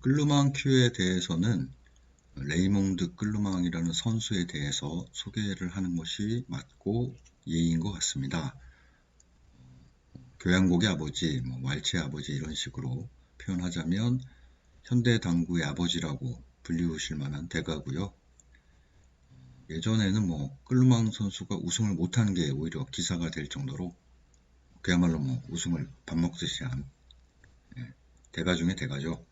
끌루망 큐에 대해서는 레이몽드 끌루망이라는 선수에 대해서 소개를 하는 것이 맞고 예의인 것 같습니다. 교양곡의 아버지, 뭐 왈츠의 아버지 이런 식으로 표현하자면 현대 당구의 아버지라고 불리우실 만한 대가고요. 예전에는 뭐 끌루망 선수가 우승을 못한 게 오히려 기사가 될 정도로 그야말로 뭐 우승을 밥 먹듯이 한 예, 대가 중에 대가죠.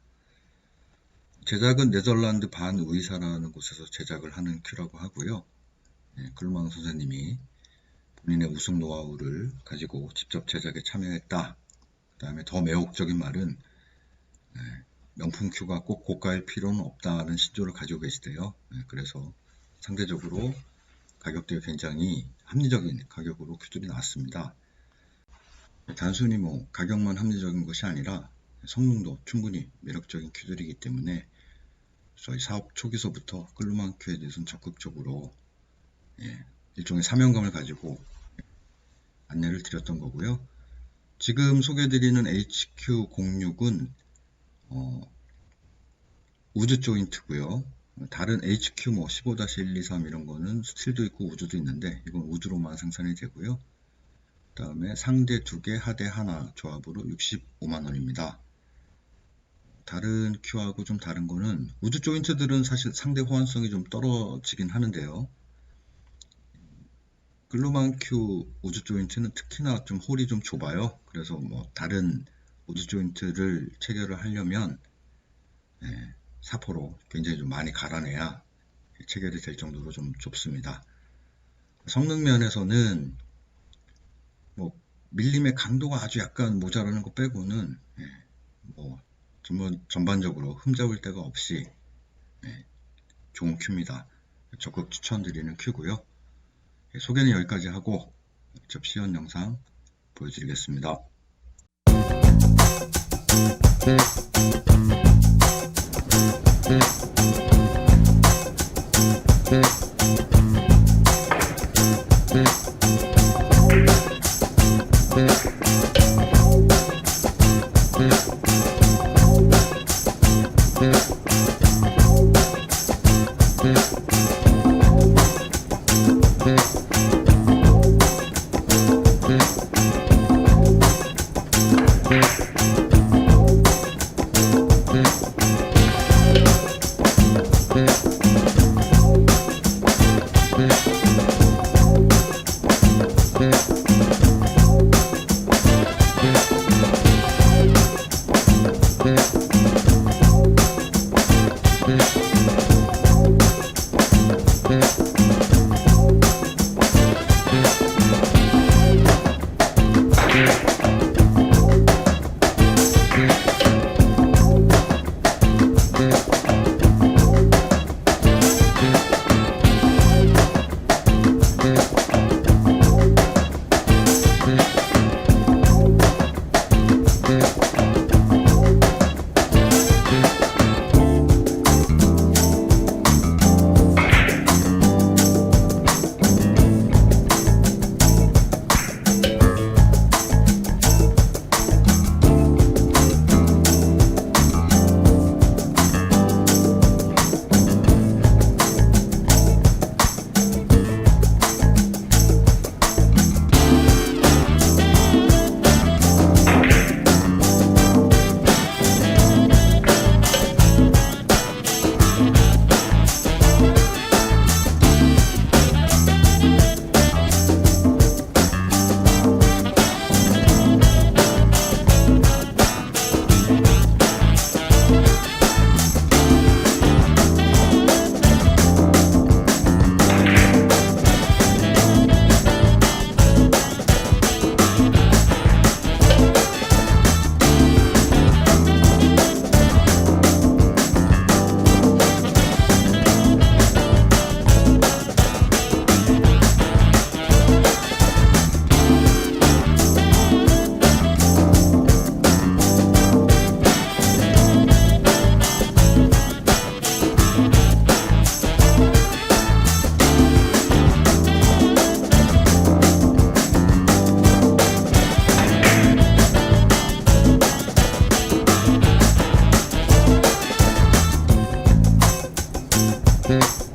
제작은 네덜란드 반 의사라는 곳에서 제작을 하는 큐라고 하고요. 예, 끌루망 선생님이 본인의 우승 노하우를 가지고 직접 제작에 참여했다. 그 다음에 더 매혹적인 말은 예, 명품 큐가 꼭 고가일 필요는 없다는 신조를 가지고 계시대요. 예, 그래서 상대적으로 가격대가 굉장히 합리적인 가격으로 큐들이 나왔습니다. 단순히 뭐 가격만 합리적인 것이 아니라 성능도 충분히 매력적인 큐들이기 때문에 저희 사업 초기서부터 끌루망 큐에 대해서는 적극적으로 예, 일종의 사명감을 가지고 안내를 드렸던 거고요. 지금 소개드리는 HQ06은 어, 우주 조인트고요. 다른 HQ 뭐 15-123 이런 거는 스틸도 있고 우주도 있는데 이건 우주로만 생산이 되고요. 그 다음에 상대 두 개, 하대 하나 조합으로 65만 원입니다. 다른 큐하고 좀 다른 거는 우주 조인트들은 사실 상대 호환성이 좀 떨어지긴 하는데요. 글루만 큐 우주 조인트는 특히나 좀 홀이 좀 좁아요. 그래서 뭐 다른 우주 조인트를 체결을 하려면 예, 사포로 굉장히 좀 많이 갈아내야 체결이 될 정도로 좀 좁습니다. 성능 면에서는 뭐 밀림의 강도가 아주 약간 모자라는 거 빼고는 예, 뭐 전반, 전반적으로 흠잡을 데가 없이 예, 좋은 큐입니다. 적극 추천드리는 큐고요. 예, 소개는 여기까지 하고 직접 시연 영상 보여드리겠습니다. görüşürüz. Mm-hmm.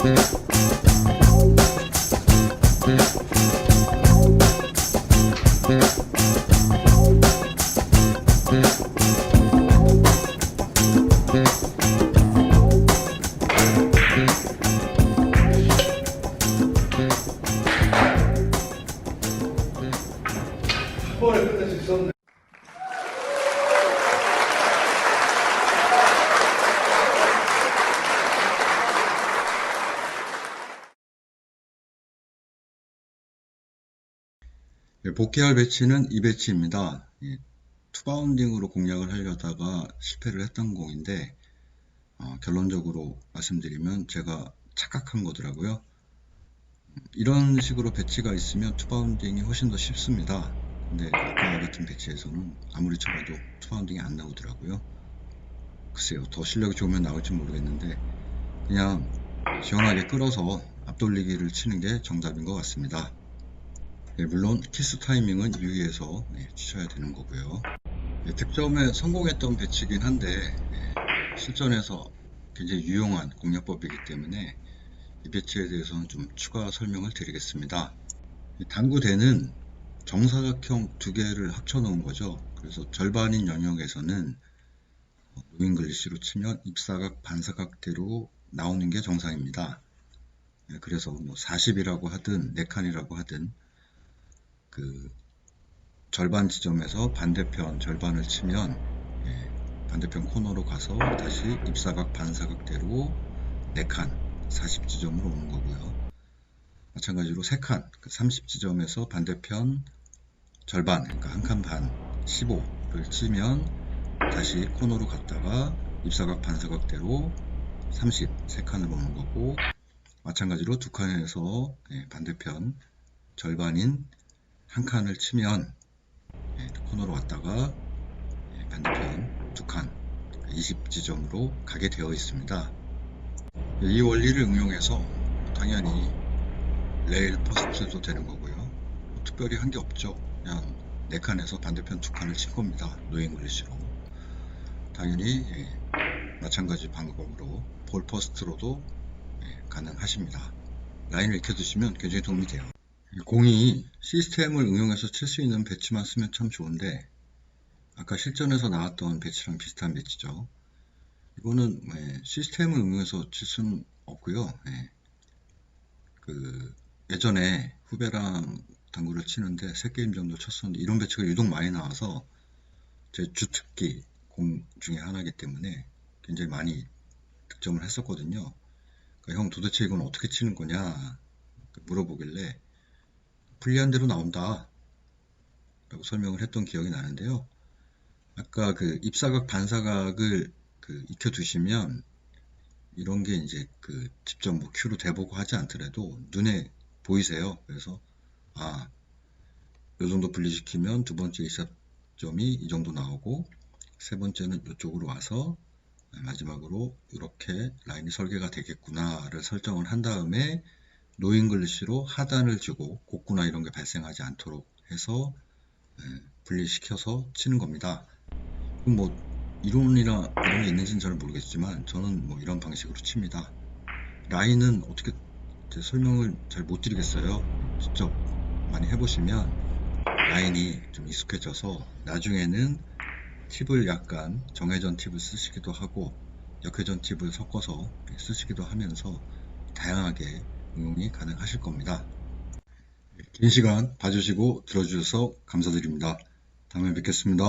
Mm-hmm. 10번에 끝낼 수 없는 예, 복귀할 배치는 이 배치입니다. 예, 투바운딩으로 공략을 하려다가 실패를 했던 공인데 어, 결론적으로 말씀드리면 제가 착각한 거더라고요. 음, 이런 식으로 배치가 있으면 투바운딩이 훨씬 더 쉽습니다. 근데 아까 같은 배치에서는 아무리 쳐봐도 투바운딩이 안 나오더라고요. 글쎄요, 더 실력이 좋으면 나올지 모르겠는데 그냥 시원하게 끌어서 앞돌리기를 치는 게 정답인 것 같습니다. 네, 물론 키스 타이밍은 유의해서 네, 치셔야 되는 거고요. 네, 득점에 성공했던 배치긴 한데 네, 실전에서 굉장히 유용한 공략법이기 때문에 이 배치에 대해서는 좀 추가 설명을 드리겠습니다. 이 당구대는 정사각형 두 개를 합쳐 놓은 거죠. 그래서 절반인 영역에서는 노잉글리시로 치면 입사각 반사각대로 나오는 게 정상입니다. 예, 그래서 뭐 40이라고 하든 4칸이라고 하든 그 절반 지점에서 반대편 절반을 치면 예, 반대편 코너로 가서 다시 입사각 반사각대로 4칸 40지점으로 오는 거고요. 마찬가지로 3칸 30지점에서 반대편 절반 그러니까 한 칸 반 15를 치면 다시 코너로 갔다가 입사각 반사각대로 30 3칸을 오는 거고 마찬가지로 두 칸에서 예, 반대편 절반인 한 칸을 치면 예, 코너로 왔다가 예, 반대편 두 칸 20지점으로 가게 되어 있습니다. 이 원리를 응용해서 당연히 레일 퍼스트도 되는 거고요. 뭐 특별히 한 게 없죠. 그냥 네 칸에서 반대편 두 칸을 친 겁니다. 노잉 글리시로. 당연히 예, 마찬가지 방법으로 볼 퍼스트로도 예, 가능하십니다. 라인을 익혀두시면 굉장히 도움이 돼요. 이 공이 시스템을 응용해서 칠 수 있는 배치만 쓰면 참 좋은데 아까 실전에서 나왔던 배치랑 비슷한 배치죠. 이거는 예, 시스템을 응용해서 칠 수는 없고요. 예. 그 예전에 후배랑 당구를 치는데 세 게임 정도 쳤었는데 이런 배치가 유독 많이 나와서 제 주특기 공 중에 하나이기 때문에 굉장히 많이 득점을 했었거든요. 그러니까 형 도대체 이건 어떻게 치는 거냐 물어보길래 불리한 대로 나온다 라고 설명을 했던 기억이 나는데요. 아까 그 입사각 반사각을 그 익혀 두시면 이런 게 이제 그 직접 뭐 큐로 대보고 하지 않더라도 눈에 보이세요. 그래서 아, 요 정도 분리시키면 두 번째 이샷점이 이 정도 나오고 세 번째는 이쪽으로 와서 마지막으로 이렇게 라인이 설계가 되겠구나를 설정을 한 다음에 노잉글리시로 하단을 주고 곡구나 이런 게 발생하지 않도록 해서 예, 분리시켜서 치는 겁니다. 그럼 뭐 이론이나 이런 게 있는지는 잘 모르겠지만 저는 뭐 이런 방식으로 칩니다. 라인은 어떻게 제 설명을 잘 못 드리겠어요. 직접 많이 해보시면 라인이 좀 익숙해져서 나중에는 팁을 약간 정회전 팁을 쓰시기도 하고 역회전 팁을 섞어서 쓰시기도 하면서 다양하게 응용이 가능하실 겁니다. 긴 시간 봐주시고 들어주셔서 감사드립니다. 다음에 뵙겠습니다.